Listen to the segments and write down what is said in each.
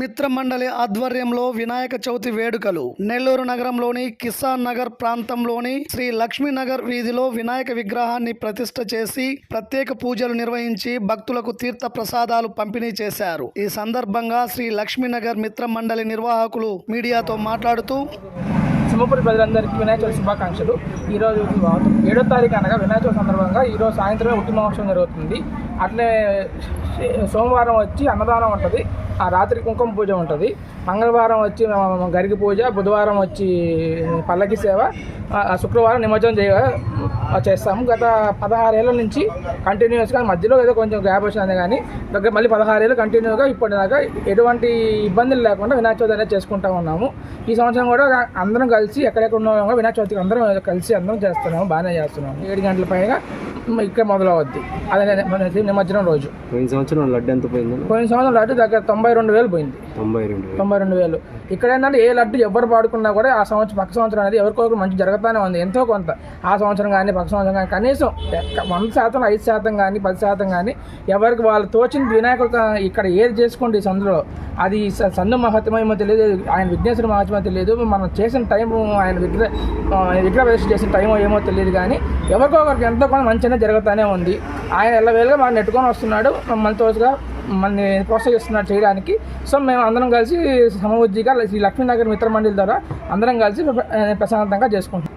మిత్ర మండలి ఆధ్వర్యంలో వినాయక చవితి వేడుకలు. నెల్లూరు నగరంలోని కిసాన్ నగర్ ప్రాంతంలోని శ్రీ లక్ష్మీనగర్ వీధిలో వినాయక విగ్రహాన్ని ప్రతిష్ట చేసి ప్రత్యేక పూజలు నిర్వహించి భక్తులకు తీర్థ ప్రసాదాలు పంపిణీ చేశారు. ఈ సందర్భంగా శ్రీ లక్ష్మీనగర్ మిత్ర మండలి నిర్వాహకులు మీడియాతో మాట్లాడుతూ సింహపురి ప్రజలందరికీ వినాయక చవితి శుభాకాంక్షలు. ఈరోజు ఏడో తారీఖు అనగా వినాయక చవితి సందర్భంగా ఈరోజు సాయంత్రమే ఉట్టి మహోత్సవం జరుగుతుంది. అట్లే సోమవారం వచ్చి అన్నదానం ఉంటుంది. ఆ రాత్రి కుంకుమ పూజ ఉంటుంది. మంగళవారం వచ్చి గరికి గరిగి పూజ బుధవారం వచ్చి పల్లకి సేవ శుక్రవారం నిమజ్జనం చేయ చేస్తాము. గత పదహారేళ్ళ నుంచి కంటిన్యూస్గా మధ్యలో ఏదో కొంచెం గ్యాప్ వచ్చింది కానీ దగ్గర మళ్ళీ పదహారేళ్ళు కంటిన్యూగా ఇప్పటిదాకా ఎటువంటి ఇబ్బందులు లేకుండా వినాయక చవితి అనేది చేసుకుంటా ఉన్నాము. ఈ సంవత్సరం కూడా అందరం కలిసి ఎక్కడెక్కడ ఉన్నాము వినాయక చవితికి అందరం కలిసి అందరం చేస్తున్నాము బాగానే చేస్తున్నాము. ఏడు గంటల పైగా ఇక్కడ మొదలవద్ది. అదే మన నిమజ్జనం రోజు. పోయిన సంవత్సరం లడ్డు ఎంత పోయిందని పోయిన సంవత్సరం లడ్డు దగ్గర తొంభై రెండు వేలు పోయింది. తొంభై రెండు తొంభై రెండు వేలు. ఇక్కడ ఏంటంటే ఏ లడ్డు ఎవరు పాడుకున్నా కూడా ఆ సంవత్సరం పక్క సంవత్సరం అనేది ఎవరికొకరు మంచి జరుగుతూనే ఉంది. ఎంతో కొంత. ఆ సంవత్సరం కానీ పక్క సంవత్సరం కానీ కనీసం వంద శాతం ఐదు శాతం కానీ పది శాతం కానీ ఎవరికి వాళ్ళు తోచిన వినాయకుడు ఇక్కడ ఏది చేసుకోండి ఈ సందులో అది స- సందు మహత్యమేమో తెలియదు ఆయన విఘ్నేశ్వర మహత్యమో తెలియదు మనం చేసిన టైం ఆయన విగ్రహ విగ్రహ ప్రదర్శన చేసిన టైం ఏమో తెలియదు కానీ ఎవరికొకరికి ఎంతో కొంత మంచిగా జరుగుతూనే ఉంది. ఆయన ఎల్లవేళగా మనం నెట్టుకొని వస్తున్నాడు మన తోచుగా మనల్ని ప్రోత్సహిస్తున్నాడు చేయడానికి. సో మేము అందరం కలిసి సమవుజ్జిగా ఈ లక్ష్మీనగర్ మిత్ర మండలి ద్వారా అందరం కలిసి ప్రశాంతంగా చేసుకుంటాం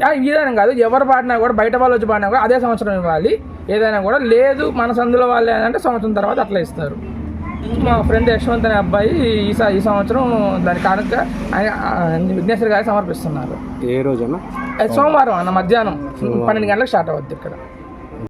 ఆ, కాదు ఎవరు పాడినా కూడా బయట వాళ్ళు వచ్చి పాడినా కూడా అదే సంవత్సరం ఇవ్వాలి. ఏదైనా కూడా లేదు మన సందులో వాళ్ళు అంటే సంవత్సరం తర్వాత అట్లా ఇస్తారు. మా ఫ్రెండ్ యశ్వంత్ అనే అబ్బాయి ఈ స- ఈ సంవత్సరం దాని కానుక ఆయన విఘ్నేశ్వర గారికి సమర్పిస్తున్నారు. ఏ రోజన్నా అది సోమవారం అన్న మధ్యాహ్నం. పన్నెండు గంటలకు స్టార్ట్ అవుద్ది ఇక్కడ.